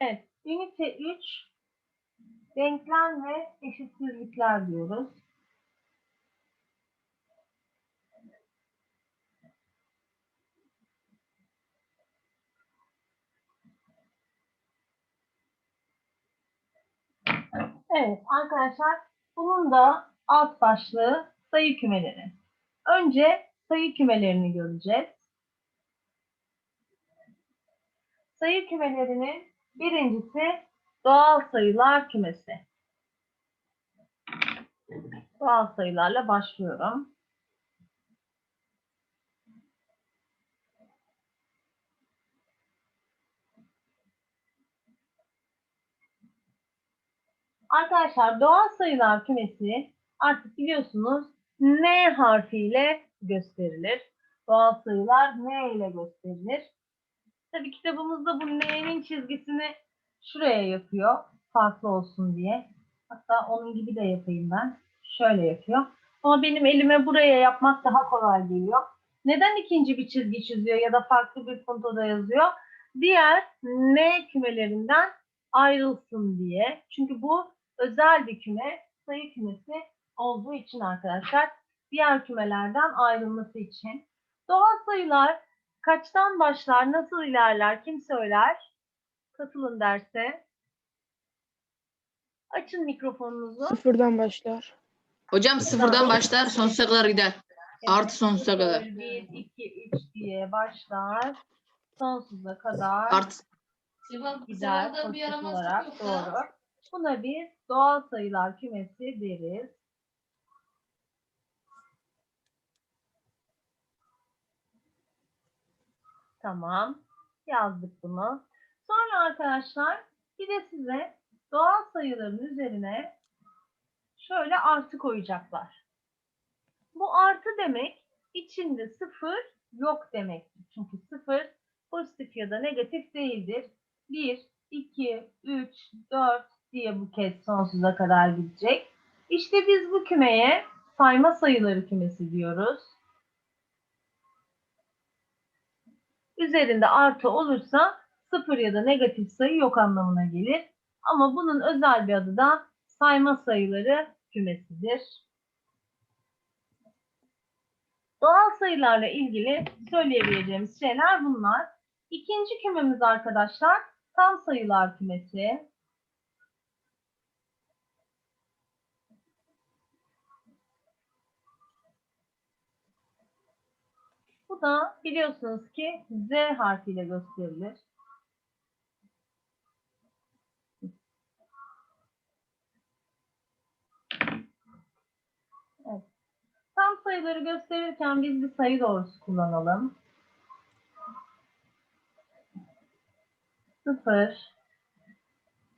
Evet. Ünite 3 denklem ve eşitsizlikler diyoruz. Evet arkadaşlar bunun da alt başlığı sayı kümeleri. Önce sayı kümelerini göreceğiz. Sayı kümelerinin birincisi doğal sayılar kümesi. Doğal sayılarla başlıyorum. Arkadaşlar doğal sayılar kümesi artık biliyorsunuz N harfiyle gösterilir. Doğal sayılar N ile gösterilir. Tabii kitabımızda bu N'nin çizgisini şuraya yapıyor. Farklı olsun diye. Hatta onun gibi de yapayım ben. Şöyle yapıyor. Ama benim elime buraya yapmak daha kolay geliyor. Neden ikinci bir çizgi çiziyor ya da farklı bir puntoda yazıyor? Diğer N kümelerinden ayrılsın diye. Çünkü bu özel bir küme, sayı kümesi olduğu için arkadaşlar diğer kümelerden ayrılması için. Doğal sayılar kaçtan başlar, nasıl ilerler, kim söyler? Katılın derse. Açın mikrofonunuzu. Sıfırdan başlar. Hocam sıfırdan başlar sonsuza kadar gider. Artı sonsuza kadar. 1, 2, 3 diye başlar. Sonsuza kadar Artı gider pozitif olarak doğru. Buna biz doğal sayılar kümesi deriz. Tamam. Yazdık bunu. Sonra arkadaşlar bir de size doğal sayıların üzerine şöyle artı koyacaklar. Bu artı demek içinde sıfır yok demektir. Çünkü sıfır pozitif ya da negatif değildir. 1, 2, 3, 4 diye bu kez sonsuza kadar gidecek. İşte biz bu kümeye sayma sayıları kümesi diyoruz. Üzerinde artı olursa sıfır ya da negatif sayı yok anlamına gelir. Ama bunun özel bir adı da sayma sayıları kümesidir. Doğal sayılarla ilgili söyleyebileceğimiz şeyler bunlar. İkinci kümemiz arkadaşlar tam sayılar kümesi. Bu da biliyorsunuz ki Z harfiyle gösterilir. Evet. Tam sayıları gösterirken biz bir sayı doğrusu kullanalım. Sıfır.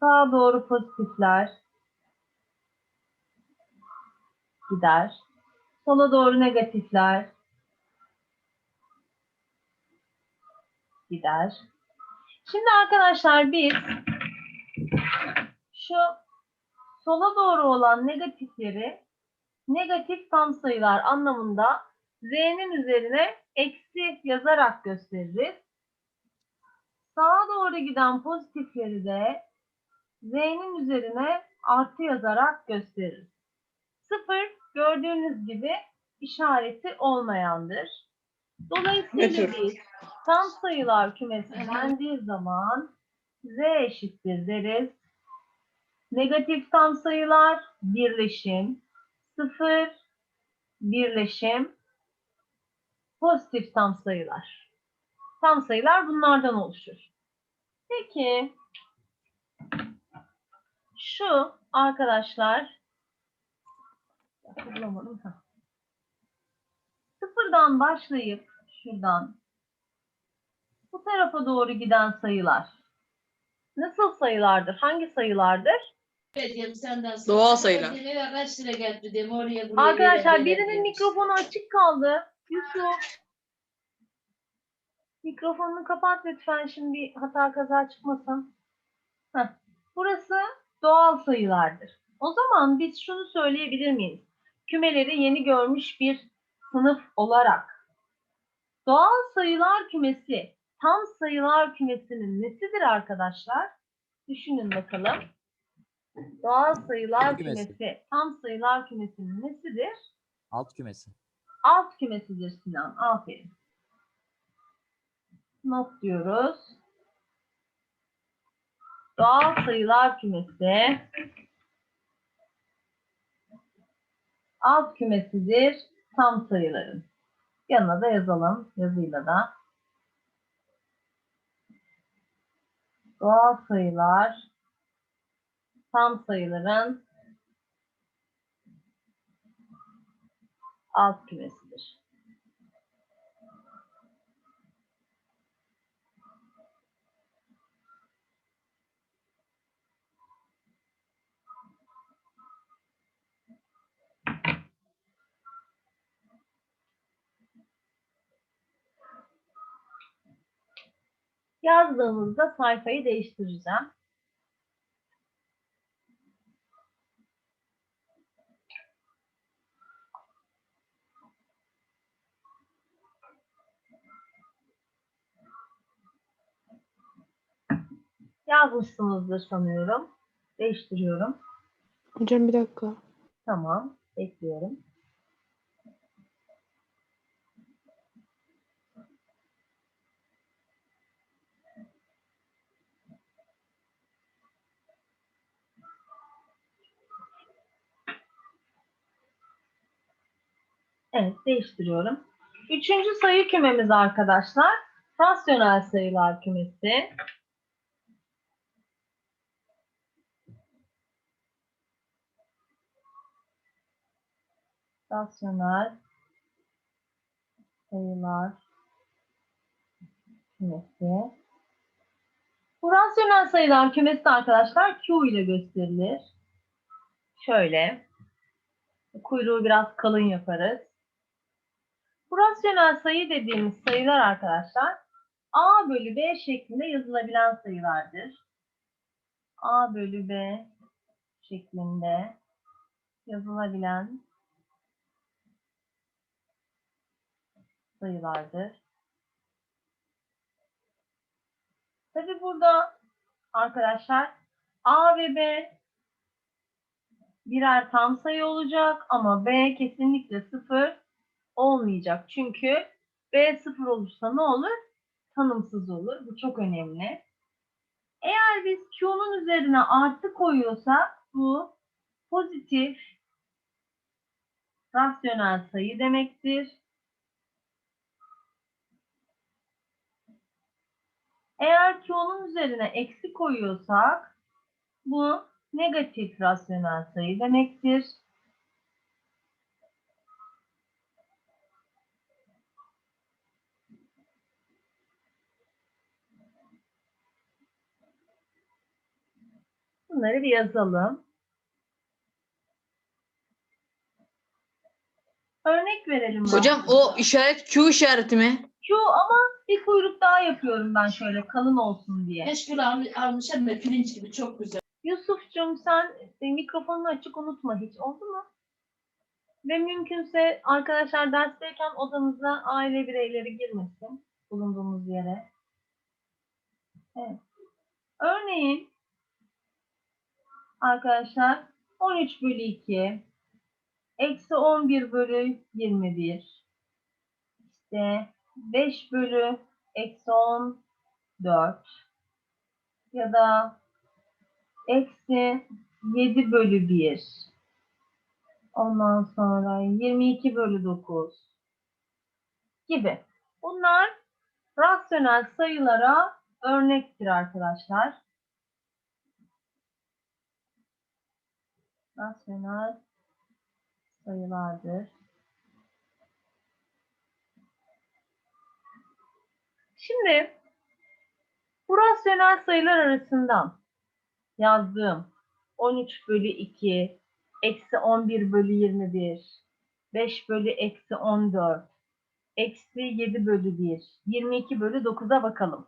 Sağa doğru pozitifler gider. Sola doğru negatifler gider. Şimdi arkadaşlar biz şu sola doğru olan negatifleri negatif tam sayılar anlamında z'nin üzerine eksi yazarak gösteririz. Sağa doğru giden pozitifleri de z'nin üzerine artı yazarak gösteririz. Sıfır gördüğünüz gibi işareti olmayandır. Dolayısıyla Nötr. biz tam sayılar kümesi dendiği zaman z eşittir deriz. Negatif tam sayılar birleşim, sıfır birleşim, pozitif tam sayılar. Tam sayılar bunlardan oluşur. Peki şu arkadaşlar bulamadım. Ha. Sıfırdan başlayıp şuradan bu tarafa doğru giden sayılar nasıl sayılardır? Hangi sayılardır? Doğal sayılar. Arkadaşlar birinin mikrofonu açık kaldı. Yusuf. Mikrofonunu kapat lütfen şimdi hata kaza çıkmasın. Heh. Burası doğal sayılardır. O zaman biz şunu söyleyebilir miyiz? Kümeleri yeni görmüş bir sınıf olarak. Doğal sayılar kümesi tam sayılar kümesinin nesidir arkadaşlar? Düşünün bakalım. Doğal sayılar Kümesi. kümesi tam sayılar kümesinin nesidir? Alt kümesi. Alt kümesidir Sinan. Aferin. Not diyoruz. Doğal sayılar kümesi alt kümesidir tam sayıların. Yanına da yazalım yazıyla da. Doğal sayılar tam sayıların alt kümesidir. Yazdığımızda sayfayı değiştireceğim. Yazmışsınızdır sanıyorum. Değiştiriyorum. Hocam bir dakika. Tamam. Bekliyorum. Evet, değiştiriyorum. Üçüncü sayı kümemiz arkadaşlar. Rasyonel sayılar kümesi. rasyonel sayılar kümesi. Bu rasyonel sayılar kümesi arkadaşlar Q ile gösterilir. Şöyle. Kuyruğu biraz kalın yaparız. Bu rasyonel sayı dediğimiz sayılar arkadaşlar A bölü B şeklinde yazılabilen sayılardır. A bölü B şeklinde yazılabilen sayılardır. Tabi burada arkadaşlar A ve B birer tam sayı olacak ama B kesinlikle sıfır olmayacak. Çünkü B sıfır olursa ne olur? Tanımsız olur. Bu çok önemli. Eğer biz Q'nun üzerine artı koyuyorsak bu pozitif rasyonel sayı demektir. Eğer Q'nun üzerine eksi koyuyorsak bu negatif rasyonel sayı demektir. Bunları bir yazalım. Örnek verelim. Hocam bakalım. o işaret Q işareti mi? Q ama bir kuyruk daha yapıyorum ben şöyle kalın olsun diye. Almış, almış ama pirinç gibi çok güzel. Yusuf'cum sen e, mikrofonunu açık unutma hiç oldu mu? Ve mümkünse arkadaşlar dersteyken odanıza aile bireyleri girmesin bulunduğumuz yere. Evet. Örneğin arkadaşlar 13 bölü 2 eksi 11 bölü 21 işte 5 bölü eksi 14 ya da eksi 7 bölü 1. Ondan sonra 22 bölü 9 gibi. Bunlar rasyonel sayılara örnektir arkadaşlar. Rasyonel sayılardır. Şimdi bu rasyonel sayılar arasından yazdığım 13 bölü 2, eksi 11 bölü 21, 5 bölü eksi 14, eksi 7 bölü 1, 22 bölü 9'a bakalım.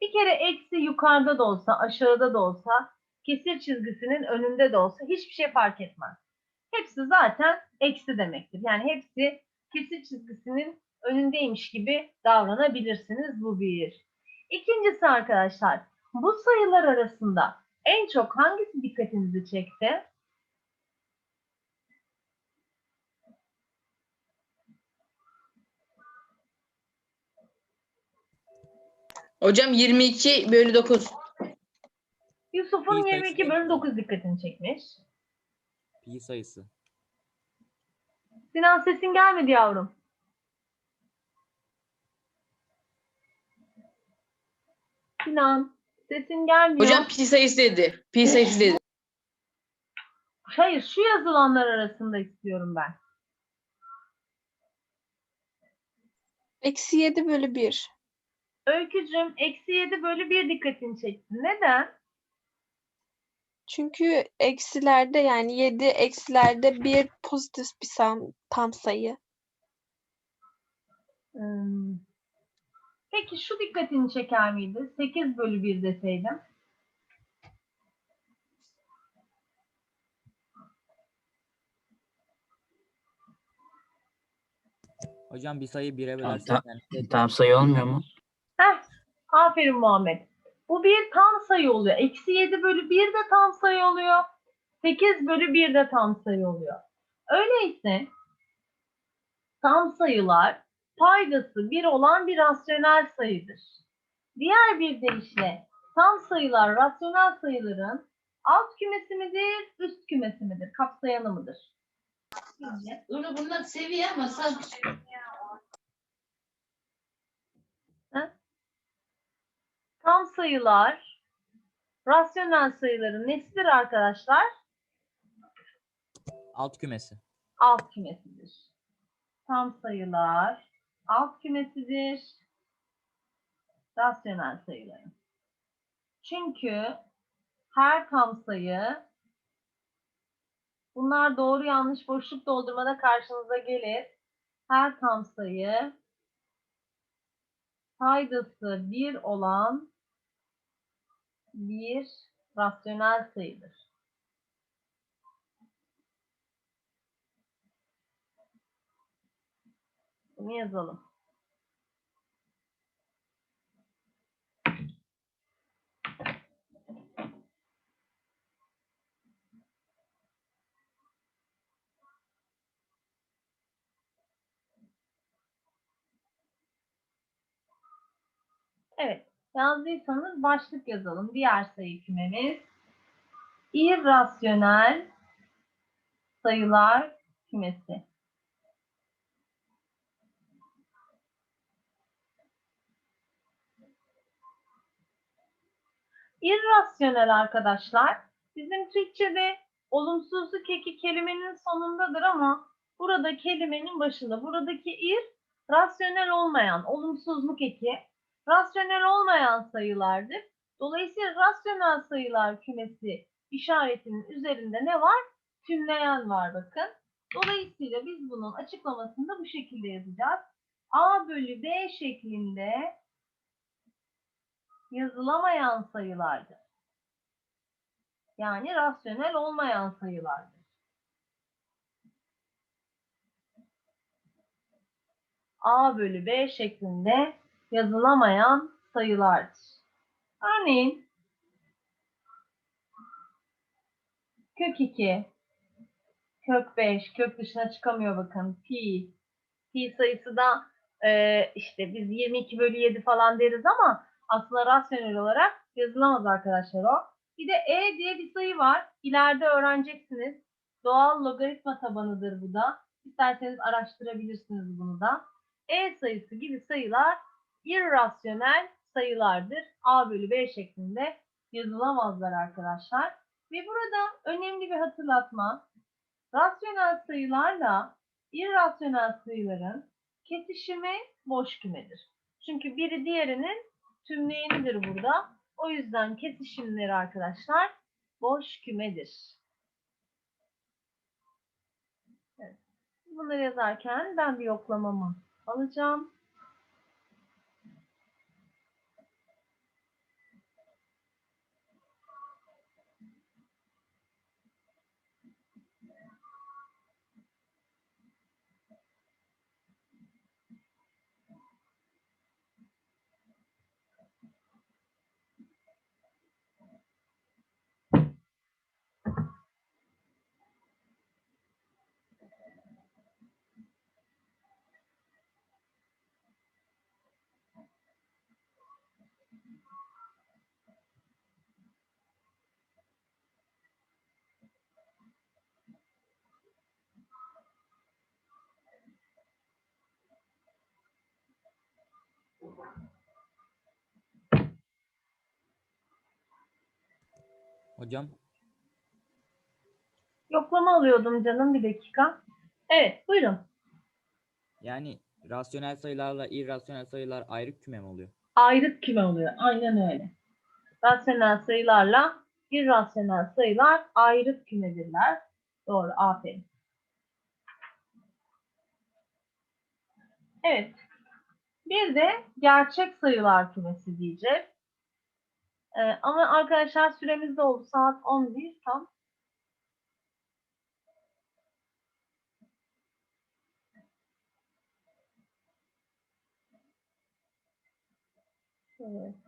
Bir kere eksi yukarıda da olsa, aşağıda da olsa, kesir çizgisinin önünde de olsa hiçbir şey fark etmez. Hepsi zaten eksi demektir. Yani hepsi kesir çizgisinin önündeymiş gibi davranabilirsiniz. Bu bir. İkincisi arkadaşlar Bu sayılar arasında en çok hangisi dikkatinizi çekti? Hocam 22 bölü 9. Yusuf'un İyi 22 sayısı. bölü 9 dikkatini çekmiş. Pi sayısı. Sinan sesin gelmedi yavrum. Sinan sesin gelmiyor. Hocam pi sayısı dedi. Pi sayısı dedi. Hayır şu yazılanlar arasında istiyorum ben. Eksi 7 bölü 1. Öykücüm eksi 7 bölü 1 dikkatini çekti. Neden? Çünkü eksilerde yani 7 eksilerde bir pozitif bir sam, tam sayı. Hmm. Peki şu dikkatini çeker miydi? 8 bölü 1 deseydim. Hocam bir sayı 1'e Tamam, bölersek ta- yani Tam sayı olmuyor mu? Heh, aferin Muhammed. Bu bir tam sayı oluyor. Eksi 7 bölü 1 de tam sayı oluyor. 8 bölü 1 de tam sayı oluyor. Öyleyse tam sayılar paydası 1 olan bir rasyonel sayıdır. Diğer bir deyişle tam sayılar rasyonel sayıların alt kümesi midir, üst kümesi midir, kapsayanı mıdır? Bunu bunlar seviyor ama sen Tam sayılar rasyonel sayıların nesidir arkadaşlar? alt kümesi. alt kümesidir. Tam sayılar alt kümesidir. Rasyonel sayıların. Çünkü her tam sayı bunlar doğru yanlış boşluk doldurmada karşınıza gelir. Her tam sayı paydası 1 olan bir rasyonel sayıdır. Bunu yazalım. Evet. Yazdıysanız başlık yazalım. Diğer sayı kümemiz irrasyonel sayılar kümesi. İrrasyonel arkadaşlar bizim Türkçe'de olumsuzluk eki kelimenin sonundadır ama burada kelimenin başında. Buradaki ir rasyonel olmayan olumsuzluk eki rasyonel olmayan sayılardır. Dolayısıyla rasyonel sayılar kümesi işaretinin üzerinde ne var? Tümleyen var bakın. Dolayısıyla biz bunun açıklamasını da bu şekilde yazacağız. A bölü B şeklinde yazılamayan sayılardır. Yani rasyonel olmayan sayılardır. A bölü B şeklinde yazılamayan sayılardır. Örneğin kök 2, kök 5, kök dışına çıkamıyor bakın. Pi, pi sayısı da e, işte biz 22 bölü 7 falan deriz ama aslında rasyonel olarak yazılamaz arkadaşlar o. Bir de e diye bir sayı var. İleride öğreneceksiniz. Doğal logaritma tabanıdır bu da. İsterseniz araştırabilirsiniz bunu da. E sayısı gibi sayılar irrasyonel sayılardır. A bölü B şeklinde yazılamazlar arkadaşlar. Ve burada önemli bir hatırlatma. Rasyonel sayılarla irrasyonel sayıların kesişimi boş kümedir. Çünkü biri diğerinin tümleyenidir burada. O yüzden kesişimleri arkadaşlar boş kümedir. Evet. Bunları yazarken ben bir yoklamamı alacağım. Hocam Yoklama alıyordum canım bir dakika. Evet buyurun. yani rasyonel sayılarla irrasyonel sayılar ayrı küme mi oluyor? Ayrıt küme oluyor. Aynen öyle. Rasyonel sayılarla irrasyonel sayılar ayrıt kümedirler. Doğru. Aferin. Evet. Bir de gerçek sayılar kümesi diyeceğiz. Ee, ama arkadaşlar süremiz de oldu. Saat 11 tam. Evet.